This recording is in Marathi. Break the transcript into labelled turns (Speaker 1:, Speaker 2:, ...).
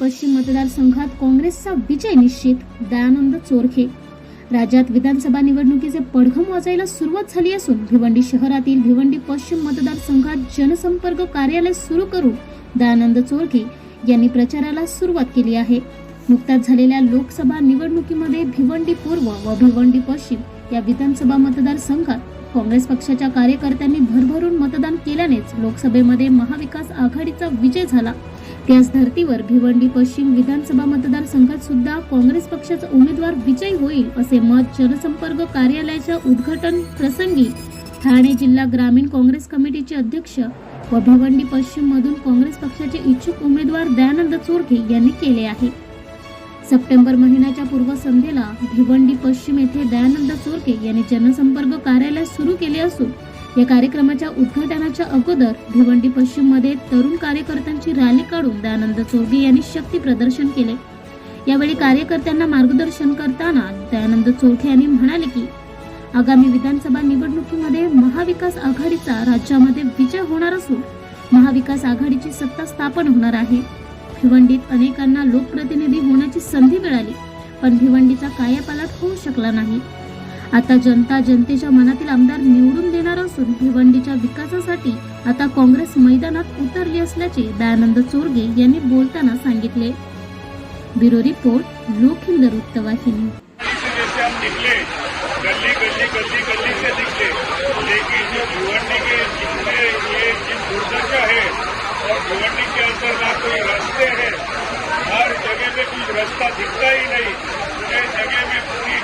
Speaker 1: पश्चिम मतदारसंघात काँग्रेसचा विजय निश्चित दयानंद चोरखे. राज्यात विधानसभा निवडणुकीचे पडघम वाजायला सुरुवात झाली असून भिवंडी शहरातील भिवंडी पश्चिम मतदारसंघात जनसंपर्क कार्यालय सुरू करून दयानंद चोरखे यांनी प्रचाराला सुरुवात केली आहे. नुकत्याच झालेल्या लोकसभा निवडणुकीमध्ये भिवंडी पूर्व व भिवंडी पश्चिम या विधानसभा मतदारसंघात काँग्रेस पक्षाच्या कार्यकर्त्यांनी भरभरून मतदान केल्यानेच लोकसभेमध्ये महाविकास आघाडीचा विजय झाला. त्याच धर्तीवर भिवंडी पश्चिम विधानसभा मतदारसंघात सुद्धा काँग्रेस पक्षाचा उमेदवार विजयी होईल असे मत जनसंपर्क कार्यालयाच्या उद्घाटन प्रसंगी ठाणे जिल्हा ग्रामीण काँग्रेस कमिटीचे अध्यक्ष व भिवंडी पश्चिम मधून काँग्रेस पक्षाचे इच्छुक उमेदवार दयानंद चोरखे यांनी केले आहे. सप्टेंबर महिन्याच्या पूर्वसंध्येला भिवंडी पश्चिम येथे दयानंद चोरके यांनी जनसंपर्क कार्यालय सुरू केले असून या कार्यक्रमाच्या उद्घाटनाच्या अगोदर भिवंडी पश्चिममध्ये तरुण कार्यकर्त्यांची रॅली काढून दयानंद चोरगे यांनी शक्ती प्रदर्शन केले. यावेळी कार्यकर्त्यांना मार्गदर्शन करताना दयानंद चोरखे यांनी म्हणाले की आगामी विधानसभा निवडणुकीमध्ये महाविकास आघाडीचा राज्यामध्ये विजय होणार असून महाविकास आघाडीची सत्ता स्थापन होणार आहे. भिवंडीत अनेकांना लोकप्रतिनिधी होण्याची संधी मिळाली पण भिवंडीचा कायापालट होऊ शकला नाही. आता जनता जनतेच्या मनातील आमदार निवडून देणार असून भिवंडीच्या विकासासाठी आता काँग्रेस मैदानात उतरली असल्याचे दयानंद चोरगे यांनी बोलताना सांगितले. ब्युरो रिपोर्ट लोक हिंदर वृत्तवाहिनी
Speaker 2: गली गली गली गली से दिखे लेकिन जो भिवंडी के जितने ये जिस दुर्दशा है और भिवंडी के अंदर ना कोई रास्ते हैं हर जगह में कुछ रास्ता दिखता ही नहीं। पूरे जगह में पूरी